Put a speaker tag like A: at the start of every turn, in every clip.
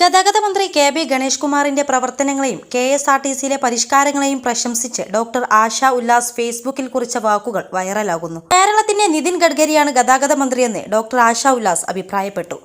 A: ഗതാഗത മന്ത്രി K B Ganesh കുമാറിന്റെ പ്രവർത്തനങ്ങളെയും കെ എസ് ആർ ടി സിയിലെ പരിഷ്കാരങ്ങളെയും പ്രശംസിച്ച് ഡോക്ടർ ആശ ഉല്ലാസ് ഫേസ്ബുക്കിൽ കുറിച്ച വാക്കുകൾ വൈറലാകുന്നു. കേരളത്തിന്റെ നിതിൻ ഗഡ്കരിയാണ് ഗതാഗത മന്ത്രിയെന്ന് ഡോക്ടർ ആശ ഉല്ലാസ് അഭിപ്രായപ്പെട്ടു.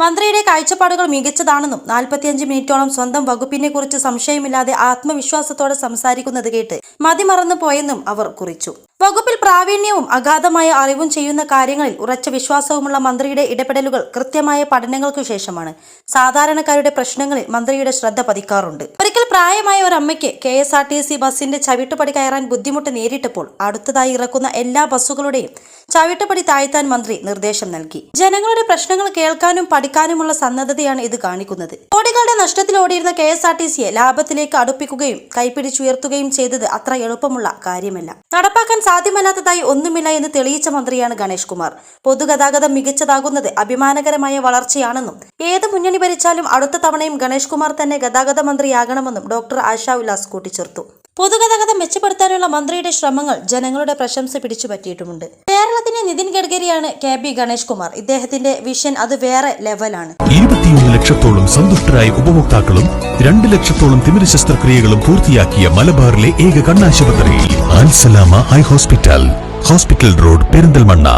A: മന്ത്രിയുടെ കാഴ്ചപ്പാടുകൾ മികച്ചതാണെന്നും നാൽപ്പത്തിയഞ്ച് മിനിറ്റോളം സ്വന്തം വകുപ്പിനെ കുറിച്ച് സംശയമില്ലാതെ ആത്മവിശ്വാസത്തോടെ സംസാരിക്കുന്നത് കേട്ട് മതിമറന്നു പോയെന്നും അവർ കുറിച്ചു. വകുപ്പിൽ പ്രാവീണ്യവും അഗാധമായ അറിവും ചെയ്യുന്ന കാര്യങ്ങളിൽ ഉറച്ച വിശ്വാസവുമുള്ള മന്ത്രിയുടെ ഇടപെടലുകൾ കൃത്യമായ പഠനങ്ങൾക്കു ശേഷമാണ്. സാധാരണക്കാരുടെ പ്രശ്നങ്ങളിൽ മന്ത്രിയുടെ ശ്രദ്ധ പതിക്കാറുണ്ട്. ഒരിക്കൽ പ്രായമായ ഒരു അമ്മയ്ക്ക് K S R T C ബസിന്റെ ചവിട്ടുപടി കയറാൻ ബുദ്ധിമുട്ട് നേരിട്ടപ്പോൾ അടുത്തതായി ഇറക്കുന്ന എല്ലാ ബസ്സുകളുടെയും ചവിട്ടുപടി താഴ്ത്താൻ മന്ത്രി നിർദ്ദേശം നൽകി. ജനങ്ങളുടെ പ്രശ്നങ്ങൾ കേൾക്കാനും പഠിക്കാനുമുള്ള സന്നദ്ധതയാണ് ഇത് കാണിക്കുന്നത്. കോടികളുടെ നഷ്ടത്തിലോടിയിരുന്ന കെ എസ് ആർ ടി സിയെ ലാഭത്തിലേക്ക് അടുപ്പിക്കുകയും കൈപ്പിടിച്ചുയർത്തുകയും ചെയ്തത് അത്ര എളുപ്പമുള്ള കാര്യമല്ല. നടപ്പാക്കാൻ സാധ്യമല്ലാത്തതായി ഒന്നുമില്ല എന്ന് തെളിയിച്ച മന്ത്രിയാണ് ഗണേഷ് കുമാർ. പൊതുഗതാഗതം മികച്ചതാകുന്നത് അഭിമാനകരമായ വളർച്ചയാണെന്നും ഏത് മുന്നണി ഭരിച്ചാലും അടുത്ത തവണയും ഗണേഷ് കുമാർ തന്നെ ഗതാഗത മന്ത്രിയാകണമെന്നും ഡോക്ടർ ആശ ഉല്ലാസ് കൂട്ടിച്ചേർത്തു. പൊതുഗതാഗതം മെച്ചപ്പെടുത്താനുള്ള മന്ത്രിയുടെ ശ്രമങ്ങൾ ജനങ്ങളുടെ പ്രശംസ പിടിച്ചുപറ്റിയിട്ടുമുണ്ട് കേരളത്തിന്റെ നിതിൻ ഗഡ്കരിയാണ് കെ ബി ഗണേഷ് കുമാർ. ഇദ്ദേഹത്തിന്റെ വിഷൻ അത് വേറെ ലെവലാണ്.
B: ഇരുപത്തിയൊന്ന് ലക്ഷത്തോളം സന്തുഷ്ടരായ ഉപഭോക്താക്കളും രണ്ട് ലക്ഷത്തോളം തിമിര ശസ്ത്രക്രിയകളും പൂർത്തിയാക്കിയ മലബാറിലെ ഏക കണ്ണാശുപത്രി ഹോസ്പിറ്റൽ. Hospital road Perinthalmanna.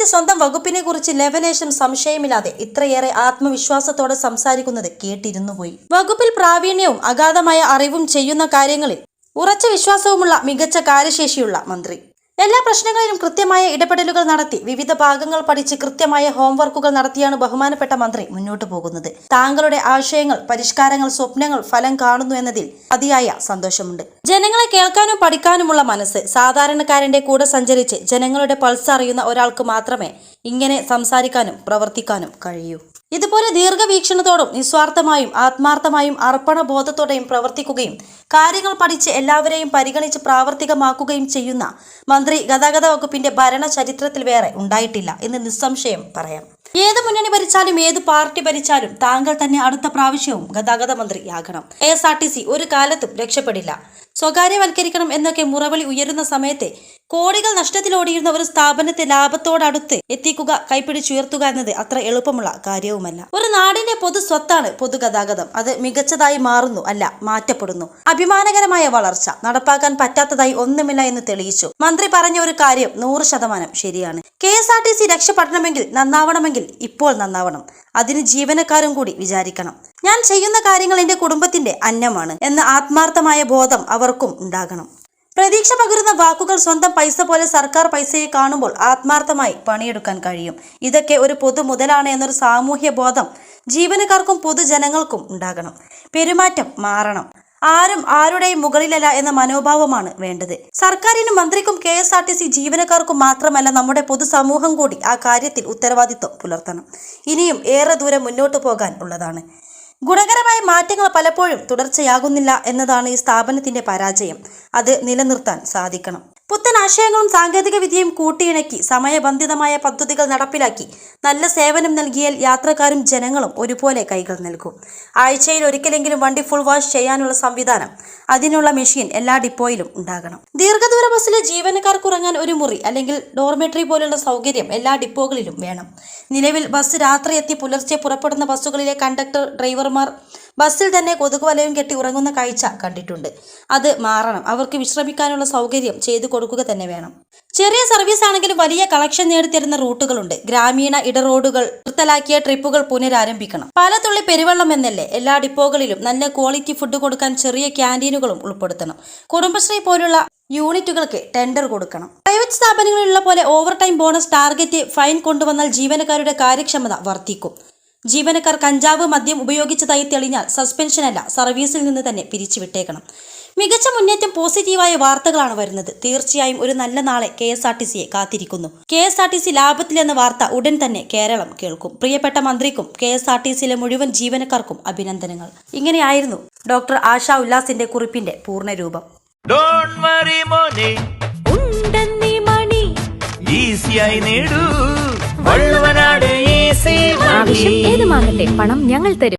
A: നാൽപ്പത്തിയഞ്ച് സ്വന്തം വകുപ്പിനെ കുറിച്ച് ലെവലേശം സംശയമില്ലാതെ ഇത്രയേറെ ആത്മവിശ്വാസത്തോടെ സംസാരിക്കുന്നത് കേട്ടിരുന്നു പോയി. വകുപ്പിൽ പ്രാവീണ്യവും അഗാധമായ അറിവും ചെയ്യുന്ന കാര്യങ്ങളിൽ ഉറച്ച വിശ്വാസവുമുള്ള മികച്ച കാര്യശേഷിയുള്ള മന്ത്രി. എല്ലാ പ്രശ്നങ്ങളിലും കൃത്യമായ ഇടപെടലുകൾ നടത്തി വിവിധ ഭാഗങ്ങൾ പഠിച്ച് കൃത്യമായ ഹോംവർക്കുകൾ നടത്തിയാണ് ബഹുമാനപ്പെട്ട മന്ത്രി മുന്നോട്ടു പോകുന്നത്. താങ്കളുടെ ആശയങ്ങൾ പരിഷ്കാരങ്ങൾ സ്വപ്നങ്ങൾ ഫലം കാണുന്നു എന്നതിൽ അതിയായ സന്തോഷമുണ്ട്. ജനങ്ങളെ കേൾക്കാനും പഠിക്കാനുമുള്ള മനസ്സ് സാധാരണക്കാരന്റെ കൂടെ സഞ്ചരിച്ച് ജനങ്ങളുടെ പൾസ് അറിയുന്ന ഒരാൾക്ക് മാത്രമേ ഇങ്ങനെ സംസാരിക്കാനും പ്രവർത്തിക്കാനും കഴിയൂ. ഇതുപോലെ ദീർഘവീക്ഷണത്തോടും നിസ്വാർത്ഥമായും ആത്മാർത്ഥമായും അർപ്പണബോധത്തോടെയും പ്രവർത്തിക്കുകയും കാര്യങ്ങൾ പഠിച്ച് എല്ലാവരെയും പരിഗണിച്ച് പ്രാവർത്തികമാക്കുകയും ചെയ്യുന്ന മന്ത്രി ഗതാഗത വകുപ്പിന്റെ ഭരണ ചരിത്രത്തിൽ വേറെ ഉണ്ടായിട്ടില്ല എന്ന് നിസ്സംശയം പറയാം. ഏത് മുന്നണി ഭരിച്ചാലും ഏത് പാർട്ടി ഭരിച്ചാലും താങ്കൾ തന്നെ അടുത്ത പ്രാവശ്യവും ഗതാഗത മന്ത്രിയാകണം. A S R T C ഒരു കാലത്തും രക്ഷപ്പെടില്ല. സ്വകാര്യവൽക്കരിക്കണം എന്നൊക്കെ മുറവിളി ഉയരുന്ന സമയത്ത് കോടികൾ നഷ്ടത്തിലോടിയിരുന്ന ഒരു സ്ഥാപനത്തെ ലാഭത്തോടടുത്ത് എത്തിക്കുക കൈപ്പിടിച്ചുയർത്തുക എന്നത് അത്ര എളുപ്പമുള്ള കാര്യവുമല്ല. ഒരു നാടിന്റെ പൊതു സ്വത്താണ് പൊതുഗതാഗതം അത് മികച്ചതായി മാറുന്നു അല്ല മാറ്റപ്പെടുന്നു. അഭിമാനകരമായ വളർച്ച നടപ്പാക്കാൻ പറ്റാത്തതായി ഒന്നുമില്ല എന്ന് തെളിയിച്ചു. മന്ത്രി പറഞ്ഞ ഒരു കാര്യം നൂറ് ശതമാനം ശരിയാണ്. K S R T C രക്ഷപ്പെടണമെങ്കിൽ നന്നാവണമെങ്കിൽ ഇപ്പോൾ നന്നാവണം. അതിന് ജീവനക്കാരും കൂടി വിചാരിക്കണം. ഞാൻ ചെയ്യുന്ന കാര്യങ്ങൾ എന്റെ കുടുംബത്തിന്റെ അന്നമാണ് എന്ന ആത്മാർത്ഥമായ ബോധം അവർക്കും ഉണ്ടാകണം. പ്രതീക്ഷ പകരുന്ന വാക്കുകൾ സ്വന്തം പൈസ പോലെ സർക്കാർ പൈസയെ കാണുമ്പോൾ ആത്മാർത്ഥമായി പണിയെടുക്കാൻ കഴിയും. ഇതൊക്കെ ഒരു പൊതു മുതലാണ് എന്നൊരു സാമൂഹ്യ ബോധം ജീവനക്കാർക്കും പൊതുജനങ്ങൾക്കും ഉണ്ടാകണം. പെരുമാറ്റം മാറണം. ആരും ആരുടെയും മുകളിലല്ല എന്ന മനോഭാവമാണ് വേണ്ടത്. സർക്കാരിനും മന്ത്രിക്കും K S R T C ജീവനക്കാർക്കും മാത്രമല്ല നമ്മുടെ പൊതുസമൂഹം കൂടി ആ കാര്യത്തിൽ ഉത്തരവാദിത്വം പുലർത്തണം. ഇനിയും ഏറെ ദൂരം മുന്നോട്ട് പോകാൻ ഉള്ളതാണ്. ഗുണകരമായ മാറ്റങ്ങൾ പലപ്പോഴും തുടർച്ചയാകുന്നില്ല എന്നതാണ് ഈ സ്ഥാപനത്തിന്റെ പരാജയം. അത് നിലനിർത്താൻ സാധിക്കണം. പുത്തൻ ആശയങ്ങളും സാങ്കേതിക വിദ്യയും കൂട്ടിയിണക്കി സമയബന്ധിതമായ പദ്ധതികൾ നടപ്പിലാക്കി നല്ല സേവനം നൽകിയാൽ യാത്രക്കാരും ജനങ്ങളും ഒരുപോലെ കൈകൾ നൽകും. ആഴ്ചയിൽ ഒരിക്കലെങ്കിലും വണ്ടി ഫുൾ വാഷ് ചെയ്യാനുള്ള സംവിധാനം അതിനുള്ള മെഷീൻ എല്ലാ ഡിപ്പോയിലും ഉണ്ടാകണം. ദീർഘദൂര ബസ്സിലെ ജീവനക്കാർക്ക് ഉറങ്ങാൻ ഒരു മുറി അല്ലെങ്കിൽ ഡോർമെട്രി പോലുള്ള സൗകര്യം എല്ലാ ഡിപ്പോകളിലും വേണം. നിലവിൽ ബസ് രാത്രി എത്തി പുലർച്ചെ പുറപ്പെടുന്ന ബസ്സുകളിലെ കണ്ടക്ടർ ഡ്രൈവർമാർ ബസ്സിൽ തന്നെ കൊതുക് വലയം കെട്ടി ഉറങ്ങുന്ന കാഴ്ച കണ്ടിട്ടുണ്ട്. അത് മാറണം. അവർക്ക് വിശ്രമിക്കാനുള്ള സൗകര്യം ചെയ്തു കൊടുക്കുക തന്നെ വേണം. ചെറിയ സർവീസ് ആണെങ്കിലും വലിയ കളക്ഷൻ നേടിത്തരുന്ന റൂട്ടുകളുണ്ട്. ഗ്രാമീണ ഇടറോഡുകൾ നിർത്തലാക്കിയ ട്രിപ്പുകൾ പുനരാരംഭിക്കണം. പാലത്തുള്ളി പെരുവെള്ളം എന്നല്ലേ എല്ലാ ഡിപ്പോകളിലും നല്ല ക്വാളിറ്റി ഫുഡ് കൊടുക്കാൻ ചെറിയ ക്യാന്റീനുകളും ഉൾപ്പെടുത്തണം. കുടുംബശ്രീ പോലുള്ള യൂണിറ്റുകൾക്ക് ടെൻഡർ കൊടുക്കണം. പ്രൈവറ്റ് സ്ഥാപനങ്ങളിലുള്ള പോലെ overtime bonus target fine കൊണ്ടുവന്നാൽ ജീവനക്കാരുടെ കാര്യക്ഷമത വർദ്ധിക്കും. ജീവനക്കാർ കഞ്ചാവ് മദ്യം ഉപയോഗിച്ചതായി തെളിഞ്ഞാൽ സസ്പെൻഷനല്ല സർവീസിൽ നിന്ന് തന്നെ പിരിച്ചുവിട്ടേക്കണം. മികച്ച മുന്നേറ്റം പോസിറ്റീവായ വാർത്തകളാണ് വരുന്നത്. തീർച്ചയായും ഒരു നല്ല നാളെ കെ എസ് ആർ ടി സിയെ കാത്തിരിക്കുന്നു. K S R T C ലാഭത്തിലെന്ന വാർത്ത ഉടൻ തന്നെ കേരളം കേൾക്കും. പ്രിയപ്പെട്ട മന്ത്രിക്കും കെ എസ് ആർ ടി സിയിലെ മുഴുവൻ ജീവനക്കാർക്കും അഭിനന്ദനങ്ങൾ. ഇങ്ങനെയായിരുന്നു ഡോക്ടർ ആശ ഉല്ലാസിന്റെ കുറിപ്പിന്റെ പൂർണരൂപം.
C: ഡോണ്ട് വറി മോനെ.
D: ഉണ്ടെന്നീ മണി.
C: ഈസിയായി നേടൂ.
D: പണം ഞങ്ങൾ തരും.